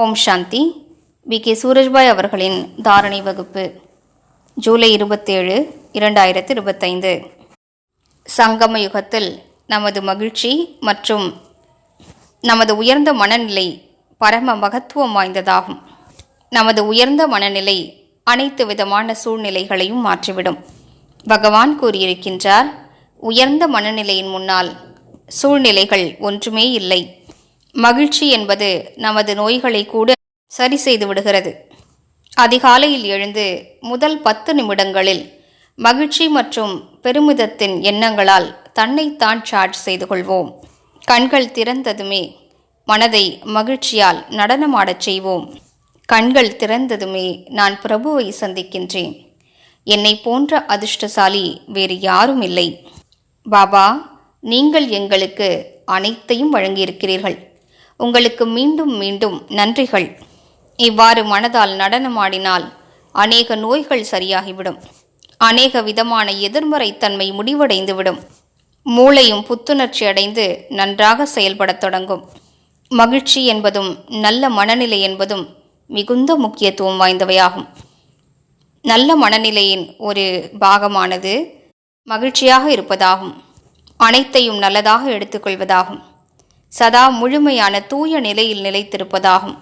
Om Shanti. We. K. Surajbhai அவர்களின் தாரணை வகுப்பு ஜூலை இருபத்தேழு இரண்டாயிரத்தி இருபத்தைந்து. சங்கம யுகத்தில் நமது மகிழ்ச்சி மற்றும் நமது உயர்ந்த மனநிலை பரம மகத்துவம் வாய்ந்ததாகும். நமது உயர்ந்த மனநிலை அனைத்து விதமான சூழ்நிலைகளையும் மாற்றிவிடும். பகவான் கூறியிருக்கின்றார் உயர்ந்த மனநிலையின் முன்னால் சூழ்நிலைகள் ஒன்றுமே இல்லை. மகிழ்ச்சி என்பது நமது நோய்களை கூட சரி செய்து விடுகிறது. அதிகாலையில் எழுந்து முதல் பத்து நிமிடங்களில் மகிழ்ச்சி மற்றும் பெருமிதத்தின் எண்ணங்களால் தன்னைத்தான் சார்ஜ் செய்து கொள்வோம். கண்கள் திறந்ததுமே மனதை மகிழ்ச்சியால் நடனமாடச் செய்வோம். கண்கள் திறந்ததுமே நான் பிரபுவை சந்திக்கின்றேன். என்னை போன்ற அதிர்ஷ்டசாலி வேறு யாரும் இல்லை. பாபா நீங்கள் எங்களுக்கு அனைத்தையும் வழங்கியிருக்கிறீர்கள். உங்களுக்கு மீண்டும் மீண்டும் நன்றிகள். இவ்வாறு மனதால் நடனமாடினால் அநேக நோய்கள் சரியாகிவிடும். அநேக விதமான எதிர்மறை தன்மை முடிவடைந்துவிடும். மூளையும் புத்துணர்ச்சி அடைந்து நன்றாக செயல்படத் தொடங்கும். மகிழ்ச்சி என்பதும் நல்ல மனநிலை என்பதும் மிகுந்த முக்கியத்துவம் வாய்ந்தவையாகும். நல்ல மனநிலையின் ஒரு பாகமானது மகிழ்ச்சியாக இருப்பதாகும். அனைத்தையும் நல்லதாக எடுத்துக்கொள்வதாகும். சதா முழுமையான தூய நிலையில் நிலைத்திருப்பதாகும்.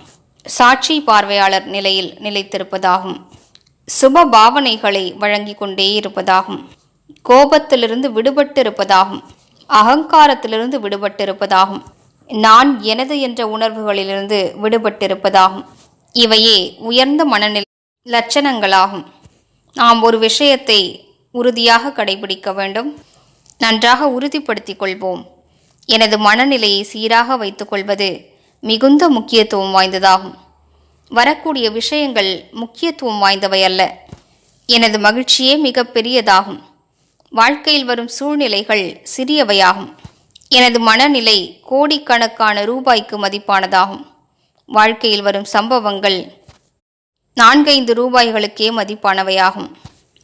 சாட்சி பார்வையாளர் நிலையில் நிலைத்திருப்பதாகும். சுப பாவனைகளை வழங்கிக் கொண்டே இருப்பதாகும். கோபத்திலிருந்து விடுபட்டிருப்பதாகும். அகங்காரத்திலிருந்து விடுபட்டிருப்பதாகும். நான் எனது என்ற உணர்வுகளிலிருந்து விடுபட்டிருப்பதாகும். இவையே உயர்ந்த மனநிலை லட்சணங்களாகும். நாம் ஒரு விஷயத்தை உறுதியாக கடைபிடிக்க வேண்டும். நன்றாக உறுதிப்படுத்திக் கொள்வோம். எனது மனநிலையை சீராக வைத்துக்கொள்வது மிகுந்த முக்கியத்துவம் வாய்ந்ததாகும். வரக்கூடிய விஷயங்கள் முக்கியத்துவம் வாய்ந்தவை அல்ல. எனது மகிழ்ச்சியே மிக பெரியதாகும். வாழ்க்கையில் வரும் சூழ்நிலைகள் சிறியவையாகும். எனது மனநிலை கோடிக்கணக்கான ரூபாய்க்கு மதிப்பானதாகும். வாழ்க்கையில் வரும் சம்பவங்கள் நான்கைந்து ரூபாய்களுக்கே மதிப்பானவையாகும்.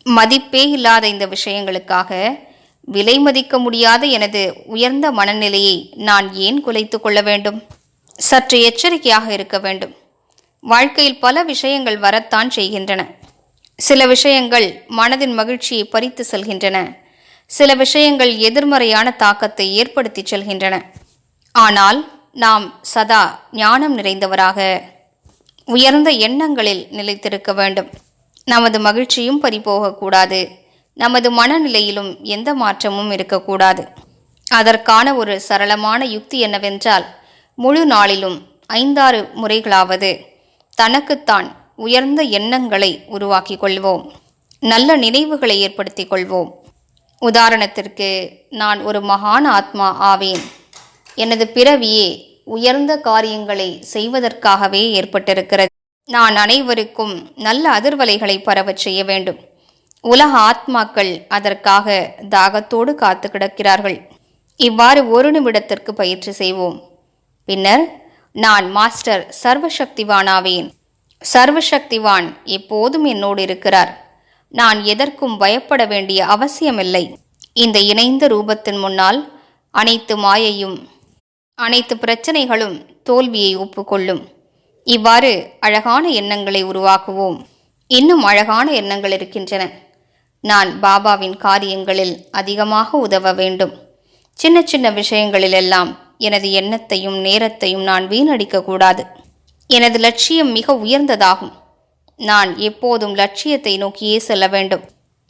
மதிப்பே இல்லாத இந்த விஷயங்களுக்காக விலை மதிக்க முடியாத எனது உயர்ந்த மனநிலையை நான் ஏன் குலைத்து கொள்ள வேண்டும்? சற்று எச்சரிக்கையாக இருக்க வேண்டும். வாழ்க்கையில் பல விஷயங்கள் வரத்தான் செய்கின்றன. சில விஷயங்கள் மனதின் மகிழ்ச்சியை பறித்து செல்கின்றன. சில விஷயங்கள் எதிர்மறையான தாக்கத்தை ஏற்படுத்தி செல்கின்றன. ஆனால் நாம் சதா ஞானம் நிறைந்தவராக உயர்ந்த எண்ணங்களில் நிலைத்திருக்க வேண்டும். நமது மகிழ்ச்சியும் பறிபோகக்கூடாது. நமது மனநிலையிலும் எந்த மாற்றமும் இருக்கக்கூடாது. அதற்கான ஒரு சரளமான யுக்தி என்னவென்றால் முழு நாளிலும் ஐந்தாறு முறைகளாவது தனக்குத்தான் உயர்ந்த எண்ணங்களை உருவாக்கிக் கொள்வோம். நல்ல நினைவுகளை ஏற்படுத்திக் கொள்வோம். உதாரணத்திற்கு நான் ஒரு மகான் ஆத்மா ஆவேன். எனது பிறவியே உயர்ந்த காரியங்களை செய்வதற்காகவே ஏற்பட்டிருக்கிறது. நான் அனைவருக்கும் நல்ல அதிர்வலைகளை பரவச் செய்ய வேண்டும். உலக ஆத்மாக்கள் அதற்காக தாகத்தோடு காத்து கிடக்கிறார்கள். இவ்வாறு ஒரு நிமிடத்திற்கு பயிற்சி செய்வோம். பின்னர் நான் மாஸ்டர் சர்வசக்திவானாவேன். சர்வசக்திவான் எப்போதும் என்னோடு இருக்கிறார். நான் எதற்கும் பயப்பட வேண்டிய அவசியமில்லை. இந்த இணைந்த ரூபத்தின் முன்னால் அனைத்து மாயையும் அனைத்து பிரச்சனைகளும் தோல்வியை ஒப்புக்கொள்ளும். இவ்வாறு அழகான எண்ணங்களை உருவாக்குவோம். இன்னும் அழகான எண்ணங்கள் இருக்கின்றன. நான் பாபாவின் காரியங்களில் அதிகமாக உதவ வேண்டும். சின்ன சின்ன விஷயங்களிலெல்லாம் எனது எண்ணத்தையும் நேரத்தையும் நான் வீணடிக்கக்கூடாது எனது லட்சியம் மிக உயர்ந்ததாகும். நான் எப்போதும் லட்சியத்தை நோக்கியே செல்ல வேண்டும்.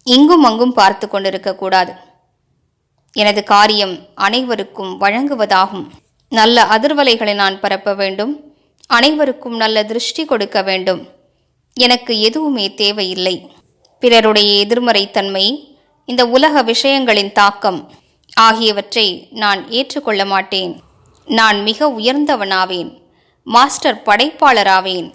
இங்கும் அங்கும் பார்த்து கொண்டிருக்கக்கூடாது எனது காரியம் அனைவருக்கும் வழங்குவதாகும். நல்ல அதிர்வலைகளை நான் பரப்ப வேண்டும். அனைவருக்கும் நல்ல திருஷ்டி கொடுக்க வேண்டும். எனக்கு எதுவுமே தேவையில்லை. பிறருடைய எதிர்மறைத்தன்மை இந்த உலக விஷயங்களின் தாக்கம் ஆகியவற்றை நான் ஏற்றுக்கொள்ள மாட்டேன். நான் மிக உயர்ந்தவனாவேன் மாஸ்டர் படைப்பாளராவேன்.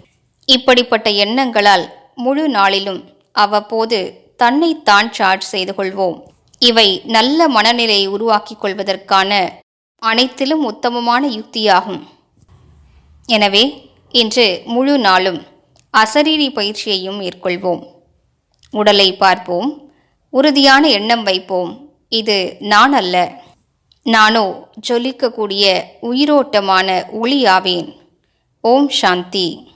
இப்படிப்பட்ட எண்ணங்களால் முழு நாளிலும் அவ்வப்போது தன்னைத்தான் சார்ஜ் செய்து கொள்வோம். இவை நல்ல மனநிலையை உருவாக்கிக் கொள்வதற்கான அனைத்திலும் உத்தமமான யுக்தியாகும். எனவே இன்று முழு நாளும் அசரீரி பயிற்சியையும் மேற்கொள்வோம். உடலை பார்ப்போம். உறுதியான எண்ணம் வைப்போம். இது நான் அல்ல. நானோ ஜொலிக்கக்கூடிய உயிரோட்டமான ஒளியாவேன். ஓம் சாந்தி.